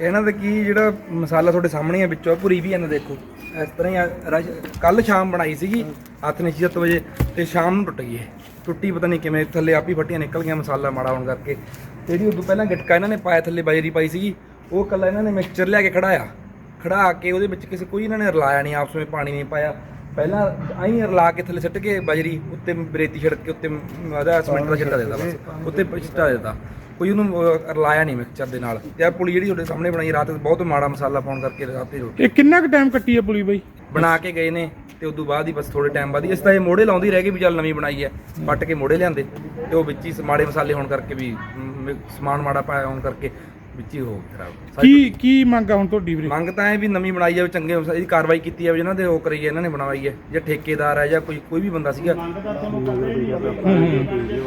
ਇਹਨਾਂ ਦਾ ਕੀ ਜਿਹੜਾ ਮਸਾਲਾ ਤੁਹਾਡੇ ਸਾਹਮਣੇ ਆ ਵਿੱਚੋਂ, ਭੁਰੀ ਵੀ ਇਹਨਾਂ ਦੇਖੋ। ਇਸ ਤਰ੍ਹਾਂ ਹੀ ਕੱਲ ਸ਼ਾਮ ਬਣਾਈ ਸੀਗੀ ਹੱਥ ਨੇ 7 ਵਜੇ, ਤੇ ਸ਼ਾਮ ਨੂੰ ਟੁੱਟ ਗਈ ਇਹ। ਟੁੱਟੀ ਪਤਾ ਨਹੀਂ ਕਿਵੇਂ, ਥੱਲੇ ਆਪ ਹੀ ਫੱਟੀਆਂ ਨਿਕਲ ਗਈਆਂ ਮਸਾਲਾ ਮਾੜਾ ਹੋਣ ਕਰਕੇ। ਤੇ ਜਿਹੜੀ ਉਦੋਂ ਪਹਿਲਾਂ ਗਟਕਾ ਇਹਨਾਂ ਨੇ ਪਾਇਆ, ਥੱਲੇ ਬਾਜਰੀ ਪਾਈ ਸੀਗੀ, ਉਹ ਕੱਲਾ ਇਹਨਾਂ ਨੇ ਮਿਕਸਚਰ ਲਿਆ ਕੇ ਖੜਾਇਆ। ਖੜਾ ਕੇ ਉਹਦੇ ਵਿੱਚ ਕਿਸੇ, ਕੋਈ ਇਹਨਾਂ ਨੇ ਰਲਾਇਆ ਨਹੀਂ ਆਪਸ ਵਿੱਚ ਪਾਣੀ ਨਹੀਂ ਪਾਇਆ। ਪਹਿਲਾਂ ਆਈ ਰਲਾ ਕੇ ਥੱਲੇ ਸਿੱਟ ਕੇ ਬਾਜਰੀ, ਉੱਤੇ ਬਰੇਤੀ ਛਿੜਕ ਕੇ, ਉੱਤੇ ਉਹਦਾ ਸਮੈਂਟ ਦਾ ਛਿੱਟਾ ਦੇਦਾ ਬਸ, ਉੱਤੇ ਛਿੱਟਾ ਦੇਦਾ ਕੋਈ ਉਹਨੂੰ ਅਹ, ਰਲਾਇਆ ਨਹੀਂ ਮਿਕਸਚਰ ਦੇ ਨਾਲ। ਤੇ ਆਹ ਪੁਲੀ ਜਿਹੜੀ ਤੁਹਾਡੇ ਸਾਹਮਣੇ ਬਣਾਈ ਰਾਤ ਬਹੁਤ ਮਾੜਾ ਮਸਾਲਾ ਪਾਉਣ ਕਰਕੇ ਰਾਤੀ ਰੋਟੀ। ਇਹ ਕਿੰਨਾ ਕੁ ਟਾਈਮ ਕੱਟੀ ਹੈ ਪੁਲੀ ਬਾਈ? ਬਣਾ ਕੇ ਗਏ ਨੇ ਤੇ ਉਦੋਂ ਬਾਅਦ ਹੀ ਬਸ ਥੋੜੇ ਟਾਈਮ ਬਾਅਦ ਹੀ। ਇਸ ਤਾਂ ਇਹ ਮੋੜੇ ਲਾਉਂਦੀ ਰਹਿ ਗਈ ਵੀ ਚੱਲ ਨਵੀਂ ਬਣਾਈ ਹੈ। ਪੱਟ ਕੇ ਮੋੜੇ ਲਿਆਂਦੇ ਤੇ ਉਹ ਵਿੱਚ ਹੀ ਮਾੜੇ ਮਸਾਲੇ ਹੋਣ ਕਰਕੇ ਵੀ ਮ, ਸਮਾਨ ਮਾੜਾ ਪਾਇਆ ਹੋਣ ਕਰਕੇ। ਵਿੱਚ ਹੀ ਖਰਾਬ। ਸਾਰੀ ਕੀ ਕੀ ਮੰਗ ਆ ਹੁਣ ਤੁਹਾਡੀ ਵੀਰੇ? ਮੰਗ ਤਾਂ ਹੈ ਵੀ ਨਵੀਂ ਬਣਾਈ ਜਾਵੇ ਚੰਗੇ ਅਨੁਸਾਰ ਇਹਦੀ ਕਾਰਵਾਈ ਕੀਤੀ ਜਾਵੇ ਜਿਹਨਾਂ ਦੇ ਉਹ ਕਰੀ ਹੈ, ਇਹਨਾਂ ਨੇ ਬਣਾਈ ਹੈ ਜਾਂ ਠੇਕੇਦਾਰ ਹੈ ਜਾਂ ਕੋਈ ਕੋਈ ਵੀ ਬੰਦਾ ਸੀਗਾ।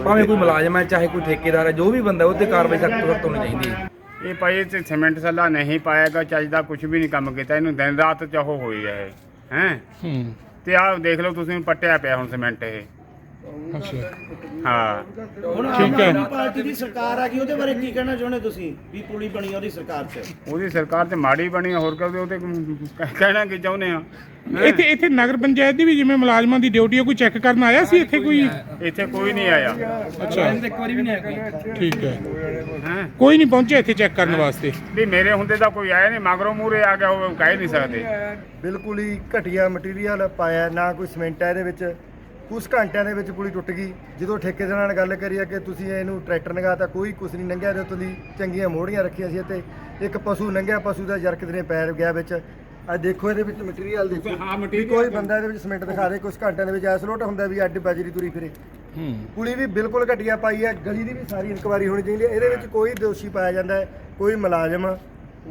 ਭਾਵੇਂ ਕੋਈ ਮੁਲਾਜ਼ਮ ਹੈ ਚਾਹੇ ਕੋਈ ਠੇਕੇਦਾਰ ਹੈ ਜੋ ਵੀ ਬੰਦਾ ਉਹ ਤੇ ਕਾਰਵਾਈ ਸਖਤ ਤੋਂ ਸਖਤ ਹੋਣੀ ਚਾਹੀਦੀ ਹੈ। ਇਹ ਭਾਈ ਇਹ 'ਚ ਸੀਮੈਂਟ ਸੱਲਾ ਨਹੀਂ ਪਾਏਗਾ ਚੱਜ ਦਾ ਕੁਝ ਵੀ ਨਹੀਂ ਕੰਮ ਕੀਤਾ। ਇਹਨੂੰ ਦਿਨ ਰਾਤ ਚਾਹੋ ਹੋਈ ਹੈ? ਹੂੰ। ਤੇ ਆਹ ਦੇਖ ਲਓ ਤੁਸੀਂ ਪੱਟਿਆ ਪਿਆ ਹੁਣ ਸੀਮੈਂਟ ਇਹ। ਅੱਛਾ। ਹਾਂ। ਹੁਣ ਠੀਕ ਆਮ ਹੈ। ਆਦਮੀ ਪਾਰਟੀ ਦੀ ਸਰਕਾਰ ਆ ਗਈ ਉਹਦੇ ਬਾਰੇ ਕੀ ਕਹਿਣਾ ਚਾਹੁੰਦੇ ਤੁਸੀਂ? ਵੀ ਪੁਲੀ ਬਣੀ ਆ ਉਹਦੀ ਸਰਕਾਰ 'ਚ। ਉਹਦੀ ਸਰਕਾਰ ਤੇ ਮਾੜੀ ਬਣੀ ਆ, ਹੋਰ ਕਦੇ ਉਹਤੇ ਕਹਿਣਾ ਕੀ ਚਾਹੁੰਦੇ ਆ? ਇੱਥੇ ਇੱਥੇ ਨਗਰ ਪੰਚਾਇਤ ਦੀ ਵੀ ਜਿਵੇਂ ਮੁਲਾਜ਼ਮਾਂ ਦੀ ਡਿਊਟੀ ਹੈ ਕੋਈ ਚੈੱਕ ਕਰਨ ਆਇਆ ਸੀ ਇੱਥੇ ਕੋਈ? ਇੱਥੇ ਕੋਈ ਨਹੀਂ ਆਇਆ। ਅੱਛਾ। ਇੱਕ ਵਾਰੀ ਵੀ ਨਹੀਂ ਆਇਆ ਕੋਈ ਠੀਕ ਹੈ। ਹੈ? ਕੋਈ ਨਹੀਂ ਪਹੁੰਚਿਆ ਇੱਥੇ ਚੈੱਕ ਕਰਨ ਵਾਸਤੇ। ਵੀ ਮੇਰੇ ਹੁੰਦੇ ਤਾਂ ਕੋਈ ਆਇਆ ਨਹੀਂ ਮਗਰੋਂ ਮੂਰੇ ਆ ਗਿਆ ਉਹ ਕਹਿ ਨਹੀਂ ਸਕਦੇ। ਬਿਲਕੁਲ ਹੀ ਘਟੀਆ ਮਟੀਰੀਅਲ ਪਾਇਆ ਨਾ ਕੋਈ ਸੀਮੈਂਟ ਹੈ ਇਹਦੇ ਵਿੱਚ। ਕੁਝ ਘੰਟਿਆਂ ਦੇ ਵਿੱਚ ਪੁਲੀ ਟੁੱਟ ਗਈ। ਜਦੋਂ ਠੇਕੇਦਾਰ ਨਾਲ ਗੱਲ ਕਰੀ ਆ ਕਿ ਤੁਸੀਂ ਇਹਨੂੰ ਟਰੈਕਟਰ ਨਗਾ ਤਾਂ ਕੋਈ ਕੁਛ ਨਹੀਂ ਲੰਘਿਆ ਜਦੋਂ ਦੀ ਚੰਗੀਆਂ ਮੋੜੀਆਂ ਰੱਖੀਆਂ ਸੀ ਤੇ ਇੱਕ ਪਸ਼ੂ ਲੰਘਿਆ ਪਸ਼ੂ ਦਾ ਜਰਕਤ ਨੇ ਪੈਰ ਗਿਆ ਵਿੱਚ। ਆ ਦੇਖੋ ਇਹਦੇ ਵਿੱਚ ਮਟੀਰੀਅਲ ਦੇਖੋ। ਹਾਂ, material ਕੋਈ ਬੰਦਾ ਇਹਦੇ ਵਿੱਚ ਸੀਮੈਂਟ ਦਿਖਾ ਦੇ ਕੁਝ ਘੰਟਿਆਂ ਦੇ ਵਿੱਚ ਐਸ ਲੋਟ ਹੁੰਦਾ ਵੀ ਅੱਡ ਬਜਰੀ ਤੁਰੀ ਫਿਰੇ। ਹੂੰ। ਪੁਲੀ ਵੀ ਬਿਲਕੁਲ ਘਟੀਆ ਪਾਈ ਹੈ ਗਲੀ ਦੀ ਵੀ ਸਾਰੀ ਇਨਕੁਆਰੀ ਹੋਣੀ ਚਾਹੀਦੀ ਹੈ ਇਹਦੇ ਵਿੱਚ ਕੋਈ ਦੋਸ਼ੀ ਪਾਇਆ ਜਾਂਦਾ ਹੈ ਕੋਈ ਮੁਲਾਜ਼ਮ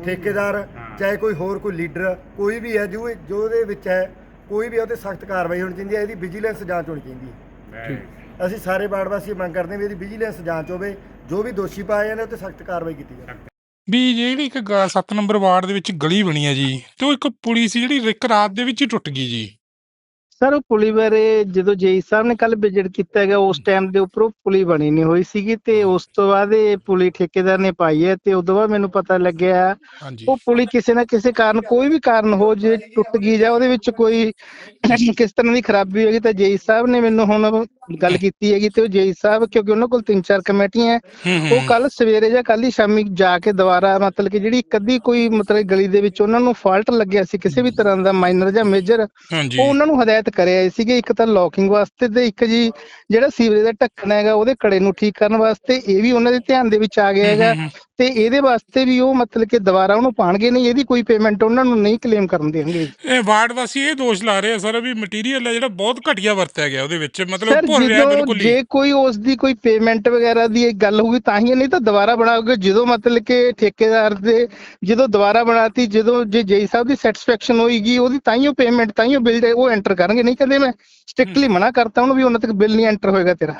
ਠੇਕੇਦਾਰ ਚਾਹੇ ਕੋਈ ਹੋਰ ਕੋਈ ਲੀਡਰ ਕੋਈ ਵੀ ਹੈ ਜੋ ਜੋ ਇਹਦੇ ਵਿੱਚ ਹੈ ਕੋਈ ਵੀ ਉਹ ਤੇ ਸਖਤ ਕਾਰਵਾਈ ਹੋਣੀ ਚਾਹੀਦੀ ਹੈ ਇਹਦੀ ਵਿਜੀਲੈਂਸ ਜਾਂਚ ਹੋਣੀ ਚਾਹੀਦੀ ਹੈ। ਅਸੀਂ ਸਾਰੇ ਵਾਰਡ ਵਾਸੀ ਮੰਗ ਕਰਦੇ ਹਾਂ ਵੀ ਇਹਦੀ ਵਿਜੀਲੈਂਸ ਜਾਂਚ ਹੋਵੇ ਜੋ ਵੀ ਦੋਸ਼ੀ ਪਾਏ ਜਾਂਦੇ ਉਹ ਤੇ ਸਖਤ ਕਾਰਵਾਈ ਕੀਤੀ ਜਾਵੇ। ਵੀ ਜਿਹੜੀ ਇੱਕ 7 ਨੰਬਰ ਵਾਰਡ ਦੇ ਵਿੱਚ ਗਲੀ ਬਣੀ ਹੈ ਜੀ ਤੇ ਉਹ ਇੱਕ ਪੁਲੀ ਸੀ ਜਿਹੜੀ ਇੱਕ ਰਾਤ ਦੇ ਵਿੱਚ ਹੀ ਟੁੱਟ ਗਈ ਜੀ। ਸਰ ਉਹ ਪੁਲੀ ਬਾਰੇ ਜਦੋਂ ਜੇਈ ਸਾਹਿਬ ਨੇ ਕੱਲ ਵਿਜ਼ਿਟ ਕੀਤਾ ਹੈਗਾ ਉਸ ਟਾਈਮ ਦੇ ਉੱਪਰ ਉਹ ਪੁਲੀ ਬਣੀ ਨਹੀਂ ਹੋਈ ਸੀਗੀ ਤੇ ਉਸ ਤੋਂ ਬਾਅਦ ਇਹ ਪੁਲੀ ਠੇਕੇਦਾਰ ਨੇ ਪਾਈ ਹੈ ਤੇ ਉਦੋਂ ਬਾਅਦ ਮੈਨੂੰ ਪਤਾ ਲੱਗਿਆ ਉਹ ਪੁਲੀ ਕਿਸੇ ਨਾ ਕਿਸੇ ਕਾਰਨ ਕੋਈ ਵੀ ਕਾਰਨ ਹੋ ਜੇ ਟੁੱਟ ਗਈ ਜਾਂ ਉਹਦੇ ਵਿੱਚ ਕੋਈ ਕਿਸ ਤਰ੍ਹਾਂ ਦੀ ਖਰਾਬੀ ਹੋਗੀ ਤਾਂ ਜੇਈ ਸਾਹਿਬ ਨੇ ਮੈਨੂੰ ਹੁਣ ਗੱਲ ਕੀਤੀ ਹੈਗੀ ਤੇ ਉਹ ਜੇਈ ਸਾਹਿਬ ਕਿਉਂਕਿ ਉਹਨਾਂ ਕੋਲ ਤਿੰਨ ਚਾਰ ਕਮੇਟੀਆਂ ਹੈ ਉਹ ਕੱਲ ਸਵੇਰੇ ਜਾਂ ਕੱਲ ਹੀ ਸ਼ਾਮੀ ਜਾ ਕੇ ਦੁਬਾਰਾ ਮਤਲਬ ਕਿ ਜਿਹੜੀ ਅੱਧੀ ਕੋਈ ਮਤਲਬ ਗਲੀ ਦੇ ਵਿੱਚ ਉਹਨਾਂ ਨੂੰ ਫਾਲਟ ਲੱਗਿਆ ਸੀ ਕਿਸੇ ਵੀ ਤਰ੍ਹਾਂ ਦਾ ਮਾਈਨਰ ਜਾਂ ਮੇਜਰ ਉਹ ਉਹਨਾਂ ਨੂੰ ਹਦਾਇਤ ਕਰਿਆ ਸੀਗੇ ਇੱਕ ਤਾਂ ਲੌਕਿੰਗ ਵਾਸਤੇ ਤੇ ਇੱਕ ਜੀ ਜਿਹੜਾ ਸੀਵਰੇਜ ਦਾ ਢੱਕਣ ਹੈਗਾ ਉਹਦੇ ਕੜੇ ਨੂੰ ਠੀਕ ਕਰਨ ਵਾਸਤੇ ਇਹ ਵੀ ਉਹਨਾਂ ਦੇ ਧਿਆਨ ਦੇ ਵਿੱਚ ਆ ਗਿਆ ਹੈਗਾ। ਤੇ ਇਹਦੇ ਵਾਸਤੇ ਵੀ ਉਹ ਮਤਲਬ ਕਿ ਦੁਬਾਰਾ ਉਹਨੂੰ ਪਾਣਗੇ ਨਹੀਂ ਇਹਦੀ ਕੋਈ ਪੇਮੈਂਟ ਉਹਨਾਂ ਨੂੰ ਨਹੀਂ ਕਲੇਮ ਕਰਨ ਦੇਣਗੇ। ਇਹ ਵਾਰਡ ਵਾਸੀ ਇਹ ਦੋਸ਼ ਲਾ ਰਹੇ ਆ ਸਰ ਵੀ ਮਟੀਰੀਅਲ ਹੈ ਜਿਹੜਾ ਬਹੁਤ ਘਟੀਆ ਵਰਤਿਆ ਗਿਆ ਉਹਦੇ ਵਿੱਚ ਮਤਲਬ ਭੁਰ ਰਿਹਾ ਬਿਲਕੁਲ ਹੀ। ਜੇ ਕੋਈ ਉਸ ਦੀ ਕੋਈ ਪੇਮੈਂਟ ਵਗੈਰਾ ਦੀ ਇਹ ਗੱਲ ਹੋਊਗੀ ਤਾਂ ਹੀ ਨਹੀਂ ਤਾਂ ਦੁਬਾਰਾ ਬਣਾਓਗੇ ਜਦੋਂ ਮਤਲਬ ਕਿ ਠੇਕੇਦਾਰ ਦੇ ਜਦੋਂ ਦੁਬਾਰਾ ਬਣਾਤੀ ਜਦੋਂ ਜੇ ਜੇਈ ਸਾਹਿਬ ਦੀ ਸੈਟੀਸਫੈਕਸ਼ਨ ਹੋਏਗੀ ਉਹਦੀ ਤਾਂ ਹੀ ਉਹ ਪੇਮੈਂਟ ਤਾਂ ਹੀ ਉਹ ਬਿੱਲ ਉਹ ਐਂਟਰ ਕਰਨਗੇ ਨਹੀਂ ਕਹਿੰਦੇ ਮੈਂ। ਸਟ੍ਰਿਕਟਲੀ ਮਨਾ ਕਰਤਾ ਉਹਨੂੰ ਵੀ ਉਹਨਾਂ ਤੱਕ ਬਿੱਲ ਨਹੀਂ ਐਂਟਰ ਹੋਏਗਾ ਤੇਰਾ।